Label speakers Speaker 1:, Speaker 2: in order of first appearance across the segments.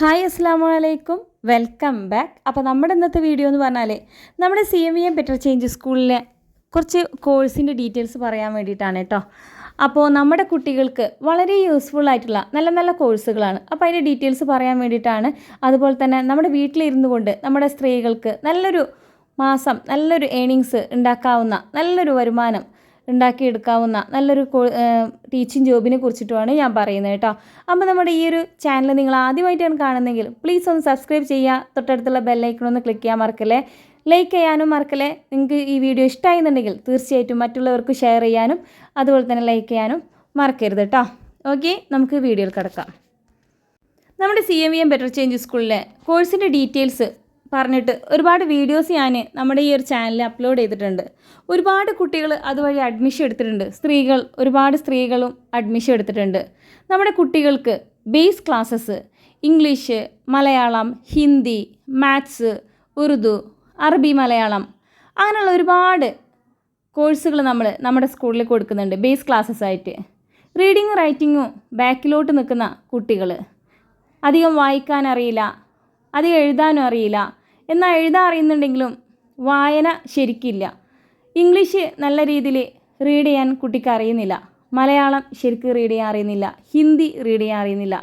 Speaker 1: Hi അസ്സാം വലൈക്കും welcome back. അപ്പോൾ നമ്മുടെ ഇന്നത്തെ വീഡിയോ എന്ന് പറഞ്ഞാൽ നമ്മുടെ C M V M better change സ്കൂളിലെ കുറച്ച് കോഴ്സിന്റെ ഡീറ്റെയിൽസ് പറയാൻ വേണ്ടിയിട്ടാണ് കേട്ടോ അപ്പോൾ നമ്മുടെ കുട്ടികൾക്ക് വളരെ യൂസ്ഫുൾ ആയിട്ടുള്ള നല്ല നല്ല കോഴ്സുകളാണ്. അപ്പോൾ അതിന്റെ ഡീറ്റെയിൽസ് പറയാൻ വേണ്ടിയിട്ടാണ്. അതുപോലെ തന്നെ നമ്മുടെ വീട്ടിലിരുന്നു കൊണ്ട് നമ്മുടെ സ്ത്രീകൾക്ക് നല്ലൊരു മാസം നല്ലൊരു ഏണിങ്സ് ഉണ്ടാക്കാവുന്ന നല്ലൊരു വരുമാനം ഉണ്ടാക്കിയെടുക്കാവുന്ന നല്ലൊരു ടീച്ചിങ് ജോബിനെ കുറിച്ചിട്ടുമാണ് ഞാൻ പറയുന്നത് കേട്ടോ. അപ്പോൾ നമ്മുടെ ഈ ഒരു ചാനൽ നിങ്ങൾ ആദ്യമായിട്ടാണ് കാണുന്നതെങ്കിൽ പ്ലീസ് ഒന്ന് സബ്സ്ക്രൈബ് ചെയ്യുക. തൊട്ടടുത്തുള്ള ബെല്ലൈക്കൺ ഒന്ന് ക്ലിക്ക് ചെയ്യാൻ മറക്കല്ലേ? ലൈക്ക് ചെയ്യാനും മറക്കല്ലേ? നിങ്ങൾക്ക് ഈ വീഡിയോ ഇഷ്ടമായിരുന്നുണ്ടെങ്കിൽ തീർച്ചയായിട്ടും മറ്റുള്ളവർക്ക് ഷെയർ ചെയ്യാനും അതുപോലെ തന്നെ ലൈക്ക് ചെയ്യാനും മറക്കരുത് കേട്ടോ. ഓക്കെ നമുക്ക് വീഡിയോയിൽ കിടക്കാം. നമ്മുടെ C M V M better change സ്കൂളിലെ കോഴ്സിന്റെ ഡീറ്റെയിൽസ് പറഞ്ഞിട്ട് ഒരുപാട് വീഡിയോസ് ഞാൻ നമ്മുടെ ഈ ഒരു ചാനലിൽ അപ്ലോഡ് ചെയ്തിട്ടുണ്ട്. ഒരുപാട് കുട്ടികൾ അതുവഴി അഡ്മിഷൻ എടുത്തിട്ടുണ്ട്. സ്ത്രീകൾ ഒരുപാട് സ്ത്രീകളും അഡ്മിഷൻ എടുത്തിട്ടുണ്ട്. നമ്മുടെ കുട്ടികൾക്ക് base classes English Malayalam Hindi maths Urdu അറബി മലയാളം അങ്ങനെയുള്ള ഒരുപാട് കോഴ്സുകൾ നമ്മൾ നമ്മുടെ സ്കൂളിൽ കൊടുക്കുന്നുണ്ട് ബേസ് ക്ലാസ്സസ് ആയിട്ട്. റീഡിങ്ങും റൈറ്റിങ്ങും ബാക്കിലോട്ട് നിൽക്കുന്ന കുട്ടികൾ അധികം വായിക്കാൻ അറിയില്ല അധികം എഴുതാനും അറിയില്ല എന്നാൽ എഴുതാൻ അറിയുന്നുണ്ടെങ്കിലും വായന ശരിക്കില്ല. ഇംഗ്ലീഷ് നല്ല രീതിയിൽ റീഡ് ചെയ്യാൻ കുട്ടിക്ക് അറിയുന്നില്ല. മലയാളം ശരിക്ക് റീഡ് ചെയ്യാൻ അറിയുന്നില്ല. ഹിന്ദി റീഡ് ചെയ്യാൻ അറിയുന്നില്ല.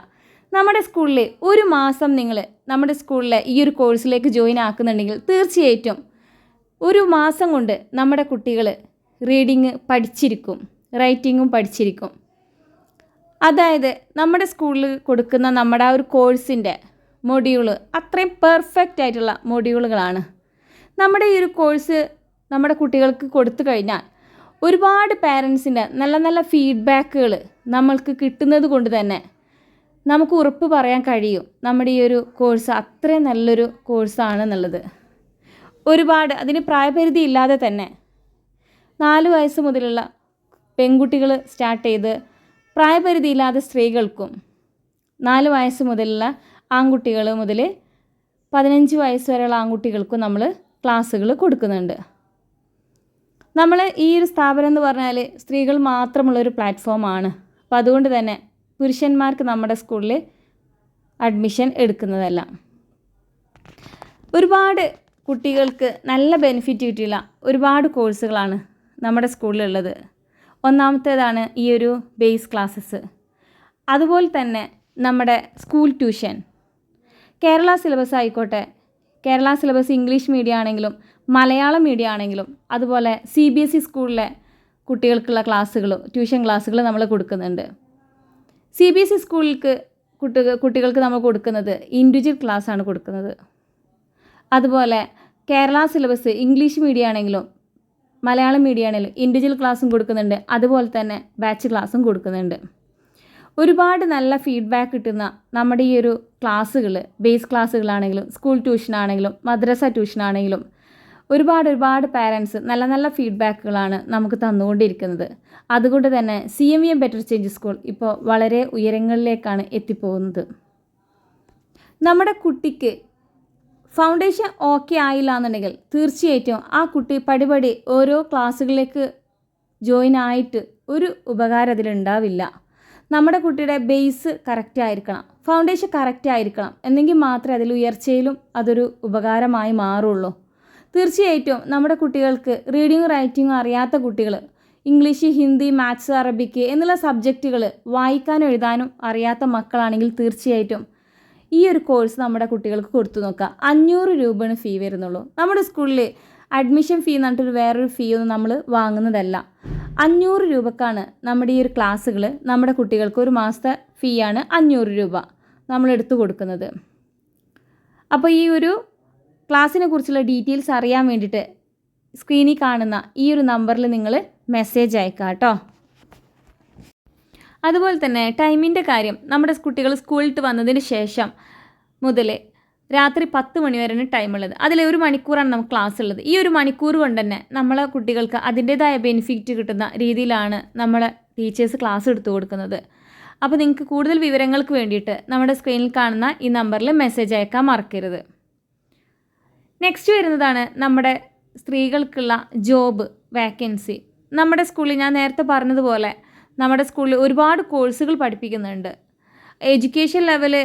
Speaker 1: നമ്മുടെ സ്കൂളിൽ ഒരു മാസം നിങ്ങൾ നമ്മുടെ സ്കൂളിലെ ഈ ഒരു കോഴ്സിലേക്ക് ജോയിൻ ആക്കുന്നുണ്ടെങ്കിൽ തീർച്ചയായിട്ടും ഒരു മാസം കൊണ്ട് നമ്മുടെ കുട്ടികൾ റീഡിങ് പഠിച്ചിരിക്കും റൈറ്റിങ്ങും പഠിച്ചിരിക്കും. അതായത് നമ്മുടെ സ്കൂളിൽ കൊടുക്കുന്ന നമ്മുടെ ആ ഒരു കോഴ്സിന്റെ മൊഡ്യൂൾ അത്രയും പെർഫെക്റ്റ് ആയിട്ടുള്ള മൊഡ്യൂളുകളാണ് നമ്മുടെ ഈ ഒരു കോഴ്സ് നമ്മുടെ കുട്ടികൾക്ക് കൊടുത്തു കഴിഞ്ഞാൽ ഒരുപാട് പാരൻസിന്റെ നല്ല നല്ല ഫീഡ്ബാക്കുകൾ നമ്മൾക്ക് കിട്ടുന്നത് കൊണ്ട് തന്നെ നമുക്ക് ഉറപ്പ് പറയാൻ കഴിയും. നമ്മുടെ ഈ ഒരു കോഴ്സ് അത്രയും നല്ലൊരു കോഴ്സാണെന്നുള്ളത് ഒരുപാട് അതിന് പ്രായപരിധി ഇല്ലാതെ തന്നെ നാല് വയസ്സ് മുതലുള്ള പെൺകുട്ടികൾ സ്റ്റാർട്ട് ചെയ്ത് പ്രായപരിധി ഇല്ലാതെ സ്ത്രീകൾക്കും നാല് വയസ്സ് മുതലുള്ള ആൺകുട്ടികൾ മുതൽ പതിനഞ്ച് വയസ്സ് വരെയുള്ള ആൺകുട്ടികൾക്കും നമ്മൾ ക്ലാസ്സുകൾ കൊടുക്കുന്നുണ്ട്. നമ്മൾ ഈ ഒരു സ്ഥാപനം എന്ന് പറഞ്ഞാൽ സ്ത്രീകൾ മാത്രമുള്ളൊരു പ്ലാറ്റ്ഫോമാണ്. അപ്പോൾ അതുകൊണ്ട് തന്നെ പുരുഷന്മാർക്ക് നമ്മുടെ സ്കൂളിൽ അഡ്മിഷൻ എടുക്കുന്നതല്ല. ഒരുപാട് കുട്ടികൾക്ക് നല്ല ബെനിഫിറ്റ് കിട്ടിയുള്ള ഒരുപാട് കോഴ്സുകളാണ് നമ്മുടെ സ്കൂളിലുള്ളത്. ഒന്നാമത്തേതാണ് ഈ ഒരു ബേസ് ക്ലാസ്സസ്. അതുപോലെ തന്നെ നമ്മുടെ സ്കൂൾ ട്യൂഷൻ. കേരള സിലബസ് ആയിക്കോട്ടെ. കേരള സിലബസ് ഇംഗ്ലീഷ് മീഡിയം ആണെങ്കിലും മലയാളം മീഡിയം ആണെങ്കിലും അതുപോലെ സി ബി എസ് ഇ സ്കൂളിലെ കുട്ടികൾക്കുള്ള ക്ലാസ്സുകൾ ട്യൂഷൻ ക്ലാസ്സുകൾ നമ്മൾ കൊടുക്കുന്നുണ്ട്. സി ബി എസ് ഇ സ്കൂളിലേക്ക് കുട്ടി കുട്ടികൾക്ക് നമ്മൾ കൊടുക്കുന്നത് ഇൻഡിവിജ്വൽ ആണ് കൊടുക്കുന്നത്. അതുപോലെ കേരള സിലബസ് ഇംഗ്ലീഷ് മീഡിയം ആണെങ്കിലും മലയാളം മീഡിയം ആണെങ്കിലും ഇൻഡിവിജ്വൽ ക്ലാസ്സും കൊടുക്കുന്നുണ്ട്. അതുപോലെ തന്നെ ബാച്ച് ക്ലാസ്സും കൊടുക്കുന്നുണ്ട്. ഒരുപാട് നല്ല ഫീഡ്ബാക്ക് കിട്ടുന്ന നമ്മുടെ ഈ ഒരു ക്ലാസ്സുകൾ ബേസ് ക്ലാസ്സുകളാണെങ്കിലും സ്കൂൾ ട്യൂഷൻ ആണെങ്കിലും മദ്രസ ട്യൂഷൻ ആണെങ്കിലും ഒരുപാട് ഒരുപാട് പാരൻസ് നല്ല നല്ല ഫീഡ്ബാക്കുകളാണ് നമുക്ക് തന്നുകൊണ്ടിരിക്കുന്നത്. അതുകൊണ്ട് തന്നെ C M M better change school ഇപ്പോൾ വളരെ ഉയരങ്ങളിലേക്കാണ് എത്തിപ്പോകുന്നത്. നമ്മുടെ കുട്ടിക്ക് ഫൗണ്ടേഷൻ ഓക്കെ ആയില്ല എന്നുണ്ടെങ്കിൽ തീർച്ചയായിട്ടും ആ കുട്ടി പടിപടി ഓരോ ക്ലാസ്സുകളിലേക്ക് ജോയിൻ ആയിട്ട് ഒരു ഉപകാരം അതിലുണ്ടാവില്ല. നമ്മുടെ കുട്ടിയുടെ ബേസ് കറക്റ്റ് ആയിരിക്കണം. ഫൗണ്ടേഷൻ കറക്റ്റ് ആയിരിക്കണം. എന്നെങ്കിൽ മാത്രമേ അതിൽ ഉയർച്ചയിലും അതൊരു ഉപകാരമായി മാറുള്ളൂ. തീർച്ചയായിട്ടും നമ്മുടെ കുട്ടികൾക്ക് റീഡിങ്ങും റൈറ്റിങ്ങും അറിയാത്ത കുട്ടികൾ ഇംഗ്ലീഷ് ഹിന്ദി മാത്സ് അറബിക്ക് എന്നുള്ള സബ്ജക്റ്റുകൾ വായിക്കാനും എഴുതാനും അറിയാത്ത മക്കളാണെങ്കിൽ തീർച്ചയായിട്ടും ഈ ഒരു കോഴ്സ് നമ്മുടെ കുട്ടികൾക്ക് കൊടുത്തു നോക്കുക അഞ്ഞൂറ് രൂപയാണ് ഫീ വരുന്നുള്ളൂ. നമ്മുടെ സ്കൂളിൽ അഡ്മിഷൻ ഫീ എന്ന് പറഞ്ഞിട്ടൊരു വേറൊരു ഫീ ഒന്നും നമ്മൾ വാങ്ങുന്നതല്ല. അഞ്ഞൂറ് രൂപക്കാണ് നമ്മുടെ ഈ ഒരു ക്ലാസ്സുകൾ നമ്മുടെ കുട്ടികൾക്ക് ഒരു മാസത്തെ ഫീ ആണ് അഞ്ഞൂറ് രൂപ നമ്മൾ എടുത്തു കൊടുക്കുന്നത്. അപ്പോൾ ഈ ഒരു ക്ലാസ്സിനെ കുറിച്ചുള്ള ഡീറ്റെയിൽസ് അറിയാൻ വേണ്ടിയിട്ട് സ്ക്രീനിൽ കാണുന്ന ഈ ഒരു നമ്പറിൽ നിങ്ങൾ മെസ്സേജ് അയക്കുക കേട്ടോ. അതുപോലെ തന്നെ ടൈമിന്റെ കാര്യം നമ്മുടെ കുട്ടികൾ സ്കൂളിൽ വന്നതിന് ശേഷം മുതൽ രാത്രി പത്ത് മണി വരെയാണ് ടൈമുള്ളത്. അതിൽ ഒരു മണിക്കൂറാണ് നമുക്ക് ക്ലാസ് ഉള്ളത് ഈ ഒരു മണിക്കൂർ കൊണ്ട് തന്നെ നമ്മളെ കുട്ടികൾക്ക് അതിന്റേതായ ബെനിഫിറ്റ് കിട്ടുന്ന രീതിയിലാണ് നമ്മളെ ടീച്ചേഴ്സ് ക്ലാസ് എടുത്തു കൊടുക്കുന്നത്. അപ്പോൾ നിങ്ങൾക്ക് കൂടുതൽ വിവരങ്ങൾക്ക് വേണ്ടിയിട്ട് നമ്മുടെ സ്ക്രീനിൽ കാണുന്ന ഈ നമ്പറിൽ മെസ്സേജ് അയക്കാൻ മറക്കരുത്. നെക്സ്റ്റ് വരുന്നതാണ് നമ്മുടെ സ്ത്രീകൾക്കുള്ള ജോബ് വാക്കൻസി. നമ്മുടെ സ്കൂളിൽ ഞാൻ നേരത്തെ പറഞ്ഞതുപോലെ നമ്മുടെ സ്കൂളിൽ ഒരുപാട് കോഴ്സുകൾ പഠിപ്പിക്കുന്നുണ്ട്. എഡ്യൂക്കേഷൻ ലെവൽ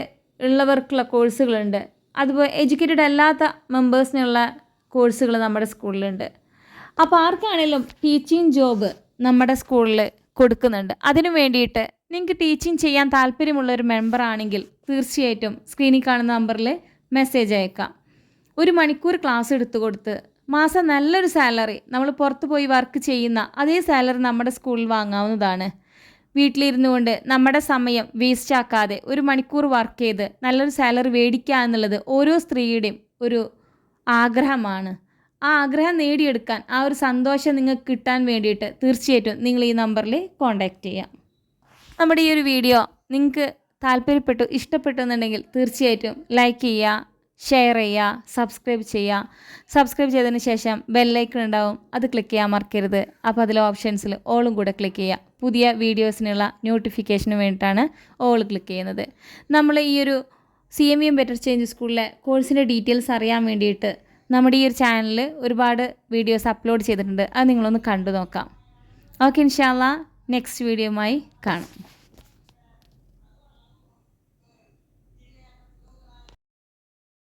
Speaker 1: ഉള്ളവർക്കുള്ള കോഴ്സുകളുണ്ട്. അതുപോലെ എഡ്യൂക്കേറ്റഡ് അല്ലാത്ത മെമ്പേഴ്സിനുള്ള കോഴ്സുകൾ നമ്മുടെ സ്കൂളിലുണ്ട് അപ്പോൾ ആർക്കാണേലും ടീച്ചിങ് ജോബ് നമ്മുടെ സ്കൂളിൽ കൊടുക്കുന്നുണ്ട്. അതിനു വേണ്ടിയിട്ട് നിങ്ങൾക്ക് ടീച്ചിങ് ചെയ്യാൻ താല്പര്യമുള്ള ഒരു മെമ്പർ ആണെങ്കിൽ തീർച്ചയായിട്ടും സ്ക്രീനിൽ കാണുന്ന നമ്പറിൽ മെസ്സേജ് അയക്കാം. ഒരു മണിക്കൂർ ക്ലാസ് എടുത്തു കൊടുത്ത് മാസം നല്ലൊരു സാലറി നമ്മൾ പുറത്ത് പോയി വർക്ക് ചെയ്യുന്ന അതേ സാലറി നമ്മുടെ സ്കൂളിൽ വാങ്ങാവുന്നതാണ്. വീട്ടിലിരുന്നു കൊണ്ട് നമ്മുടെ സമയം വേസ്റ്റ് ആക്കാതെ ഒരു മണിക്കൂർ വർക്ക് ചെയ്ത് നല്ലൊരു സാലറി മേടിക്കുക എന്നുള്ളത് ഓരോ സ്ത്രീയുടെയും ഒരു ആഗ്രഹമാണ്. ആ ആഗ്രഹം നേടിയെടുക്കാൻ ആ ഒരു സന്തോഷം നിങ്ങൾക്ക് കിട്ടാൻ വേണ്ടിയിട്ട് തീർച്ചയായിട്ടും നിങ്ങൾ ഈ നമ്പറിൽ കോൺടാക്റ്റ് ചെയ്യാം. നമ്മുടെ ഈ ഒരു വീഡിയോ നിങ്ങൾക്ക് താല്പര്യപ്പെട്ടു ഇഷ്ടപ്പെട്ടു എന്നുണ്ടെങ്കിൽ തീർച്ചയായിട്ടും ലൈക്ക് ചെയ്യുക ഷെയർ ചെയ്യുക സബ്സ്ക്രൈബ് ചെയ്യുക. സബ്സ്ക്രൈബ് ചെയ്തതിന് ശേഷം ബെല്ലൈക്കൺ ഉണ്ടാവും. അത് ക്ലിക്ക് ചെയ്യാൻ മറക്കരുത്. അപ്പോൾ അതിലെ ഓപ്ഷൻസിൽ ഓളും കൂടെ ക്ലിക്ക് ചെയ്യുക. പുതിയ വീഡിയോസിനുള്ള നോട്ടിഫിക്കേഷന് വേണ്ടിയിട്ടാണ് ഓൾ ക്ലിക്ക് ചെയ്യുന്നത്. നമ്മൾ ഈ ഒരു C M M better change സ്കൂളിലെ കോഴ്സിന്റെ ഡീറ്റെയിൽസ് അറിയാൻ വേണ്ടിയിട്ട് നമ്മുടെ ഈ ഒരു ചാനലിൽ ഒരുപാട് വീഡിയോസ് അപ്ലോഡ് ചെയ്തിട്ടുണ്ട്. അത് നിങ്ങളൊന്ന് കണ്ടു നോക്കാം. ഓക്കെ ഇൻഷാല്ല നെക്സ്റ്റ് വീഡിയോയുമായി കാണാം.